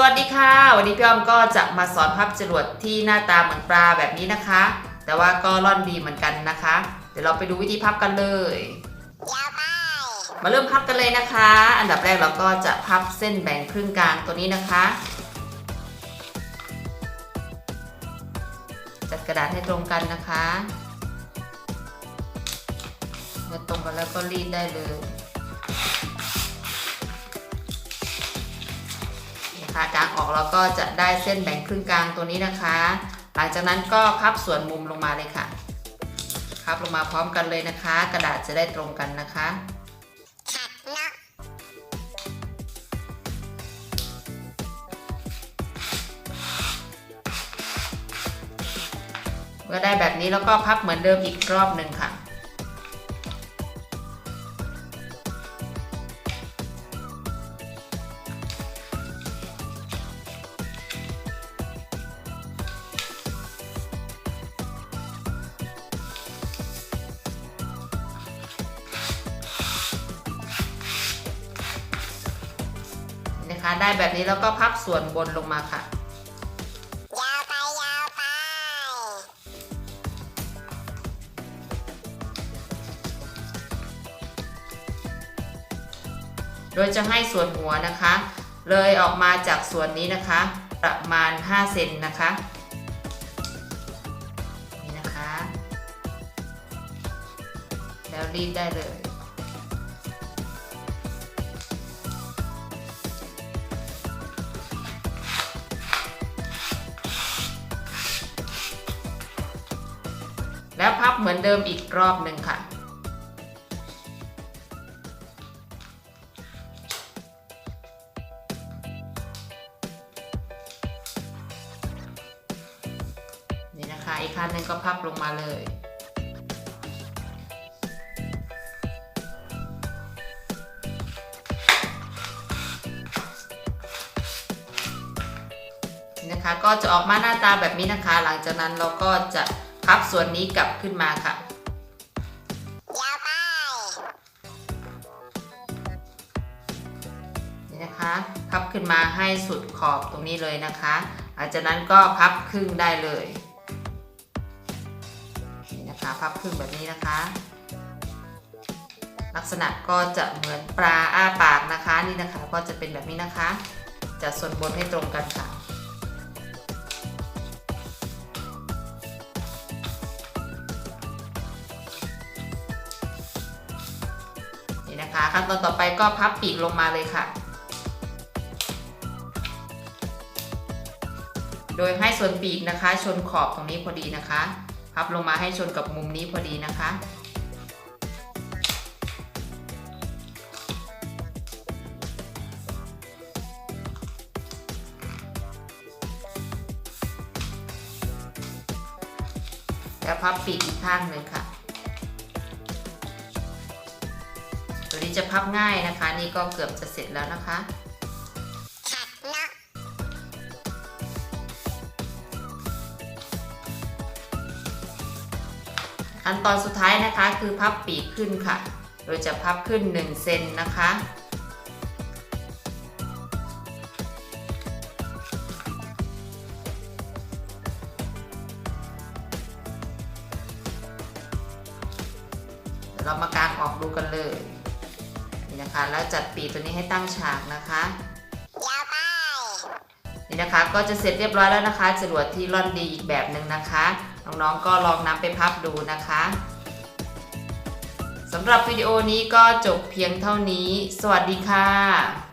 สวัสดีค่ะ วันนี้พี่อ้อมก็จะมาสอนพับจรวดที่หน้าตาเหมือนปลาแบบนี้นะคะ แต่ว่าก็ร่อนดีเหมือนกันนะคะ เดี๋ยวเราไปดูวิธีพับกันเลยมาเริ่มพับกันเลยนะคะ อันดับแรกเราก็จะพับเส้นแบ่งครึ่งกลางตัวนี้นะคะ จัดกระดาษให้ตรงกันนะคะ เมื่อตรงกันแล้วก็รีดได้เลย นี่ค่ะกลางออกเราก็จะได้เส้นแบ่งครึ่งกลางตัวนี้นะคะ หลังจากนั้นก็พับส่วนมุมลงมาเลยค่ะพับลงมาพร้อมกันเลยนะคะ กระดาษจะได้ตรงกันนะคะเมื่อได้แบบนี้แล้วก็พับเหมือนเดิมอีกรอบหนึ่งค่ะ นะคะ ได้แบบนี้แล้วก็พับส่วนบนลงมาค่ะยาวไปยาวไปโดยจะให้ส่วนหัวนะคะ เลยออกมาจากส่วนนี้นะคะ ประมาณ 5 เซนนะคะนี่นะคะแล้วรีดได้เลย แล้วพับเหมือนเดิมอีกรอบหนึ่งค่ะ นี่นะคะอีกขั้นหนึ่งก็พับลงมาเลยนี่นะคะก็จะออกมาหน้าตาแบบนี้นะคะ หลังจากนั้นเราก็จะ พับส่วนนี้กลับขึ้นมาค่ะยาวไปนี่นะคะพับขึ้นมาให้สุดขอบตรงนี้เลยนะคะหลังจากนั้นก็พับครึ่งได้เลยนี่นะคะพับครึ่งแบบนี้นะคะ ลักษณะก็จะเหมือนปลาอ้าปากนะคะนี่นะคะก็จะเป็นแบบนี้นะคะจะส่วนบนให้ตรงกันค่ะ นี่ะคะขั้นตอนต่อไปก็พับปีกลงมาเลยค่ะ โดยให้ส่วนปีกนะคะ ชนขอบตรงนี้พอดีนะคะ พับลงมาให้ชนกับมุมนี้พอดีนะคะแล้วพับปีกอีกข้างหนึ่งค่ะ นี้จะพับง่ายนะคะ นี่ก็เกือบจะเสร็จแล้วนะคะขั้นตอนสุดท้ายนะคะคือพับปีกขึ้นค่ะ โดยจะพับขึ้น 1 เซนนะคะเดี๋ยวเรามากางออกดูกันเลย นี่นะคะ แล้วจัดปีกตัวนี้ให้ตั้งฉากนะคะยาวไปนี่นะคะก็จะเสร็จเรียบร้อยแล้วนะคะจรวดที่ร่อนดีอีกแบบหนึ่งนะคะน้องๆก็ลองนำไปพับดูนะคะสำหรับวิดีโอนี้ก็จบเพียงเท่านี้ สวัสดีค่ะสวดสวด